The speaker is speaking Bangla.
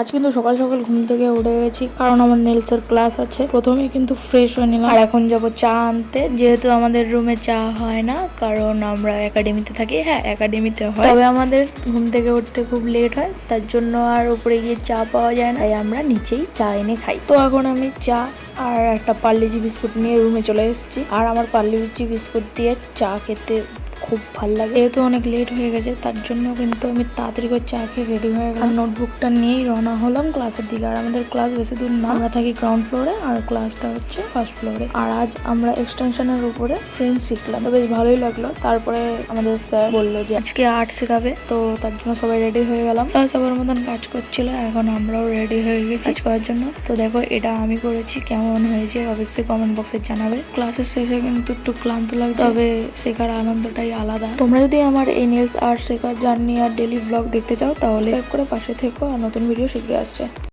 আজ কিন্তু সকাল সকাল ঘুম থেকে উঠে গেছি, কারণ আমার নেলস এর ক্লাস আছে। প্রথমে কিন্তু ফ্রেশ হয়ে নিলাম। আর এখন যাব চা আনতে। যেহেতু আমাদের রুমে চা হয় না, কারণ আমরা একাডেমিতে থাকি। হ্যাঁ একাডেমিতে হয়। তবে আমাদের ঘুম থেকে উঠতে খুব লেট হয়, তার জন্য আর উপরে গিয়ে চা পাওয়া যায় না। তাই আমরা নিচেই চা এনে খাই। তো এখন আমি চা আর একটা পার্লেজি বিস্কুট নিয়ে রুমে চলে এসেছি। আর আমার পার্লেজি বিস্কুট দিয়ে চা খেতে খুব ভালো লাগে। যেহেতু অনেক লেট হয়ে গেছে তার জন্য কিন্তু আমি তাড়াতাড়ি করে চা খেয়ে রেডি হয়ে গেলাম। নোটবুকটা নিয়েই রওনা হলাম ক্লাসের দিকে। আর আমাদের ক্লাস বেশি দূর না। আমরা থাকি গ্রাউন্ড ফ্লোরে আর ক্লাসটা হচ্ছে ফার্স্ট ফ্লোরে আর আজ আমরা এক্সটেনশনের উপরে ফ্রেন্ড শিখলাম। তো বেশ ভালোই লাগল। তারপরে আমাদের স্যার বলল যে আজকে আর্ট শেখাবে। তো তার জন্য সবাই রেডি হয়ে গেলাম। সবার মতন কাজ করছিল এখন আমরাও রেডি হয়ে গেছি কাজ করার জন্য। তো দেখো এটা আমি করেছি। কেমন হয়েছে অবশ্যই কমেন্ট বক্সে জানাবে। ক্লাসের শেষে কিন্তু একটু ক্লান্ত লাগে তবে শেখার আনন্দটাই আলাদা। তোমরা যদি আমার এই নেলস আর্ট শেখার জার্নি আর ডেলি ব্লগ দেখতে চাও, তাহলে করে পাশে থেকো আর নতুন ভিডিও শীঘ্রই আসছে।